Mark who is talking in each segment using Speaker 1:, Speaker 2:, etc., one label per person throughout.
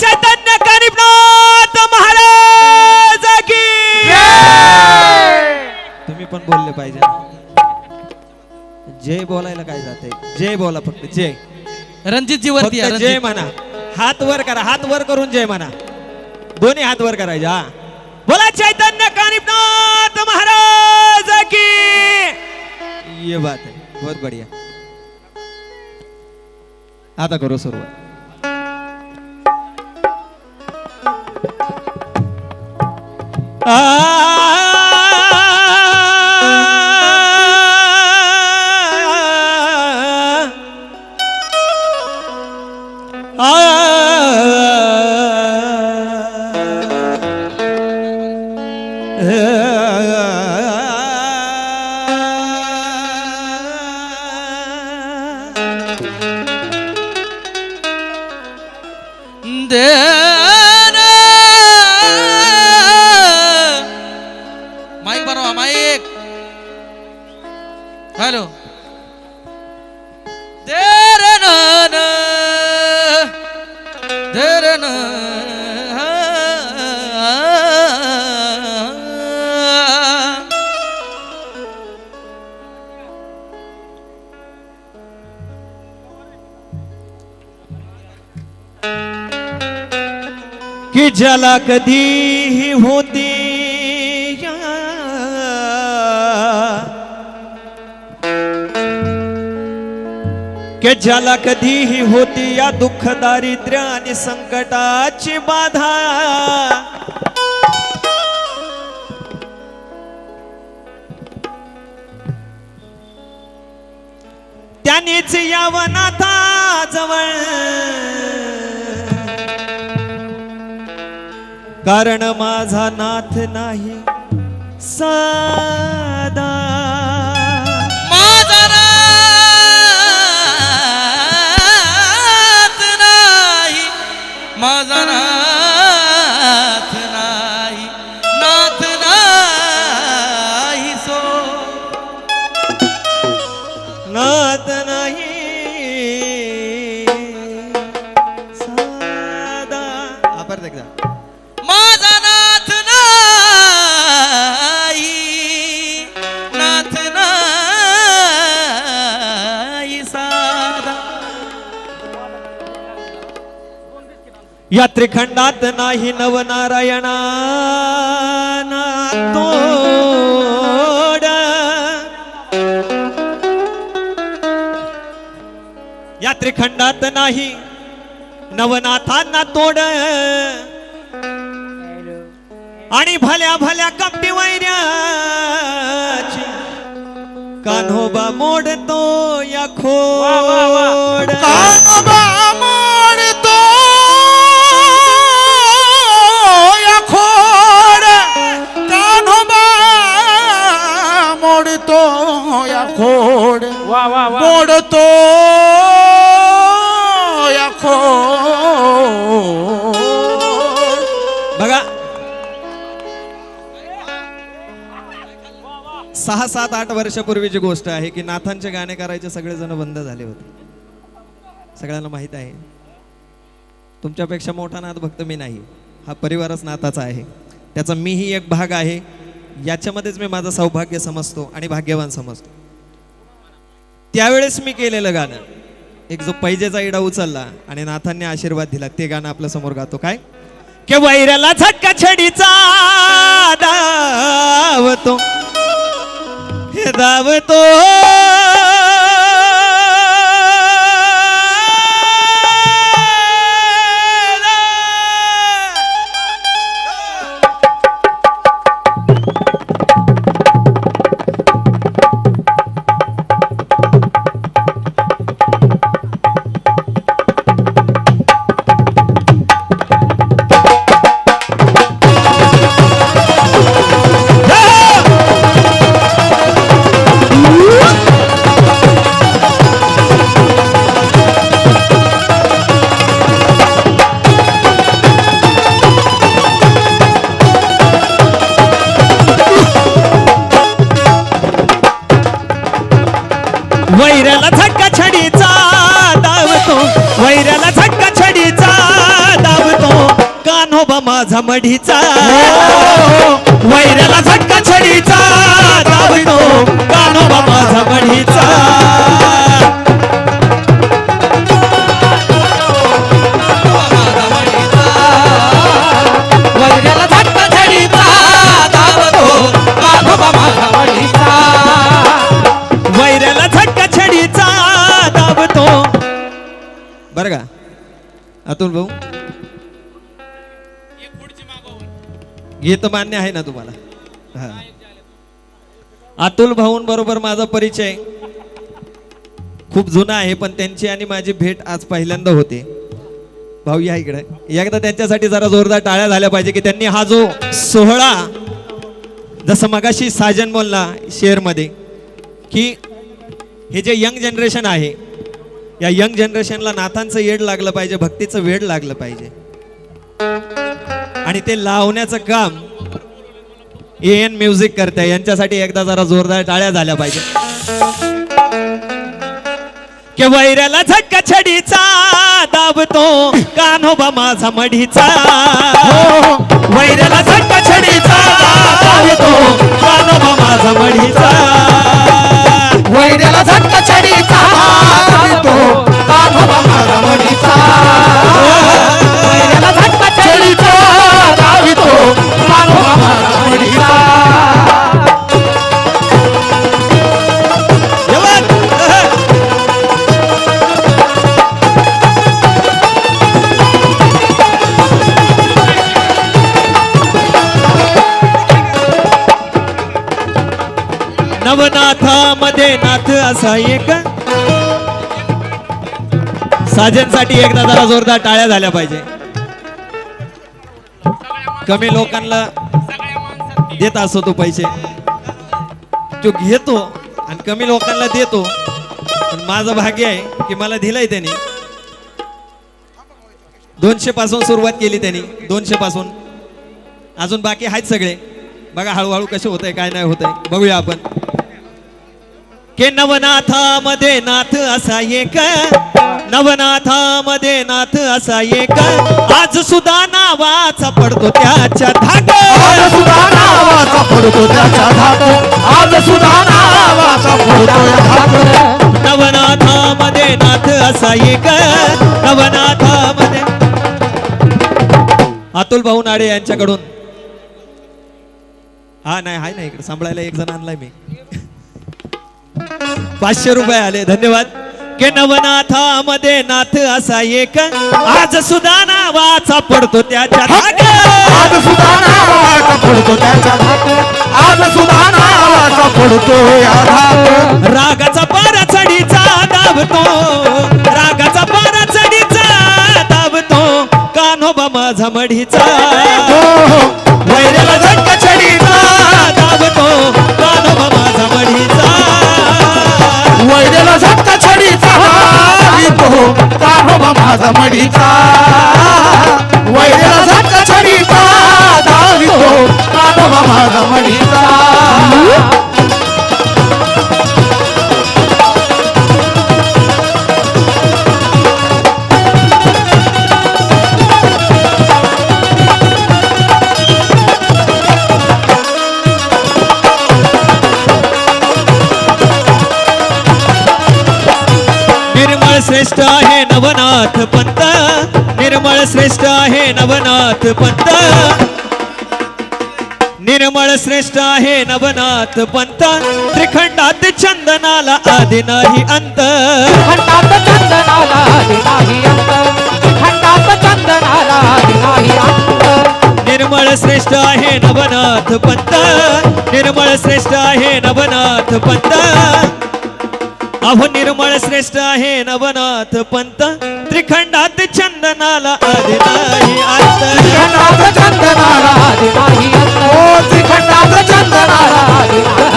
Speaker 1: चैतन्य कानिपनाथ महाराज की। तुम्ही पण बोलले पाहिजे जय बोलायला काय जाते जय बोला फक्त जय
Speaker 2: रणजितजी वरती या,
Speaker 1: फक्त जय
Speaker 2: रणजित.
Speaker 1: म्हणा. हात वर करा हात वर करून जय म्हणा. दोन्ही हात वर करायचे हा. बोला चैतन्य कानिपनाथ महाराज की। ये बात है बहुत बढ़िया। आता करू सुरुवात। ah ज्याला कधीही होती. या. ज्याला कधीही होती या दुःख दारिद्र्य आणि संकटाची बाधा. त्यानेच यावं नाथा जवळ कारण माझा नाथ नाही. सादा.
Speaker 2: माझा नाथ नाही. माझा नाथ
Speaker 1: या त्रिखंडात नाही नवनारायणा तोड. या त्रिखंडात नाही नवनाथांना तोड. आणि भल्या भल्या कपटी वैऱ्याची कान्होबा मोडतो या खोड.
Speaker 2: कानोबा
Speaker 1: सहा सात आठ वर्षापूर्वीची गोष्ट आहे की नाथांचे गाणे करायचे सगळेजण बंद झाले होते. सगळ्यांना माहीत आहे. तुमच्यापेक्षा मोठा नाथ भक्त मी नाही. हा परिवारच नाथाचा आहे. त्याचा मीही एक भाग आहे. याच्यामध्येच मी माझं सौभाग्य समजतो आणि भाग्यवान समजतो. त्यावेळेस मी केलेलं गाणं. एक जो पैजेचा इडा उचलला आणि नाथांनी आशीर्वाद दिला ते गाणं आपल्यासमोर गातो. काय? के वैराला झटका छडीचा धावतो हे धावतो. माझा मढीचा वैऱ्याला झटका छडीचा. दाबतो कानोबा माझा मढीचा
Speaker 2: वैऱ्याला झटका छडीचा. दाबतो कान्होबा माझा मढीचा
Speaker 1: वैऱ्याला झटका छडीचा. दाबतो बर का. अतुल भाऊ गीत मान्य आहे ना तुम्हाला. हा. अतुल भाऊंबरोबर माझा परिचय. खूप जुना आहे पण त्यांची आणि माझी भेट आज पहिल्यांदा होते. भाऊ या इकडे. एकदा त्यांच्यासाठी जरा जोरदार टाळ्या झाल्या पाहिजे की त्यांनी हा जो सोहळा जसं मगाशी साजन बोलला शेअरमध्ये की हे जे यंग जनरेशन आहे या यंग जनरेशनला नाथांचं येड लागलं पाहिजे भक्तीचं वेड लागलं पाहिजे. आणि ते लावण्याचं काम एन म्युझिक करते. यांच्यासाठी एकदा जरा जोरदार टाळ्या झाल्या पाहिजे. के वैऱ्याला झटका छडीचा दाबतो कान्होबा माझा मढीचा. वैऱ्याला झटका छडीचा दाबतो मध्ये नाथ असा एक. साजनसाठी एकदा जरा जोरदार टाळ्या झाल्या पाहिजे. कमी लोकांना देत असतो तो पैसे. तो घेतो आणि कमी लोकांना देतो. पण माझं भाग्य आहे की मला दिलंय त्यांनी. दोनशे पासून सुरुवात केली त्यांनी. दोनशे पासून. अजून बाकी आहेत सगळे. बघा हळूहळू कसे होत आहे काय नाही होत आहे बघूया आपण. के नवनाथामध्ये नाथ असा एक. नवनाथामध्ये नाथ असा एक. आज सुद्धा नावाचा पडतो त्याच्या
Speaker 2: आज
Speaker 1: धाग
Speaker 2: सुद्धा नावाचा पडतो त्याच्या धाक आज सुद्धा नावाचा पडतो धाक
Speaker 1: नवनाथामध्ये नाथ असा एक. नवनाथामध्ये अतुल भाऊ नाडे यांच्याकडून. हा नाही हाय ना इकडे. सांभाळायला एक जण आणलाय मी. पाचशे रुपये आले धन्यवाद. के नवनाथामध्ये नाथ असा एक. आज सुद्धा नावाचा पडतो त्याच्या
Speaker 2: आज सुद्धा नावाचा पडतो त्याच्या आज सुद्धा नावाचा पडतो
Speaker 1: रागाचा पारा चढीचा दाबतो. रागाचा पारा चढीचा दाबतो. कान्होबा माझा मढीचा. वैऱ्याला झटका छडीचा நாசமடித்தார் श्रेष्ठ आहे नवनाथ पंत. निर्मळ श्रेष्ठ आहे नवनाथ पंत. निर्मळ श्रेष्ठ आहे नवनाथ पंत. त्रिखंडात चंदनाला आदि नाही अंत.
Speaker 3: खंडात चंदनाला आदि नाही अंत. खंडात चंदनाला आदि नाही अंत.
Speaker 1: निर्मळ श्रेष्ठ आहे नवनाथ पंत. निर्मळ श्रेष्ठ आहे नवनाथ पंत. अहो निर्मळ श्रेष्ठ आहे नवनाथ पंत. त्रिखंडात चंदनाला आदि नाही
Speaker 2: चंदनाला त्रिखंडात चंदनाला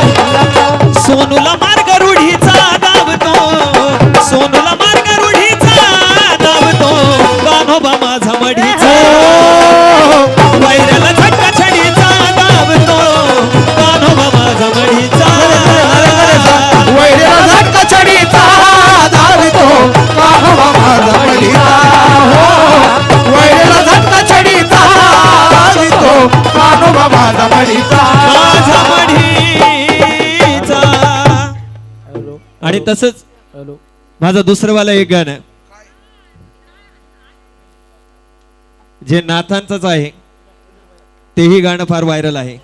Speaker 3: अंत
Speaker 1: सोनूला मार्ग रूढीचा दाबतो. सोनूला आणि तसंच
Speaker 3: हॅलो.
Speaker 1: माझं दुसरं वाला एक गाणं. जे नाथांचंच आहे तेही गाणं फार व्हायरल आहे.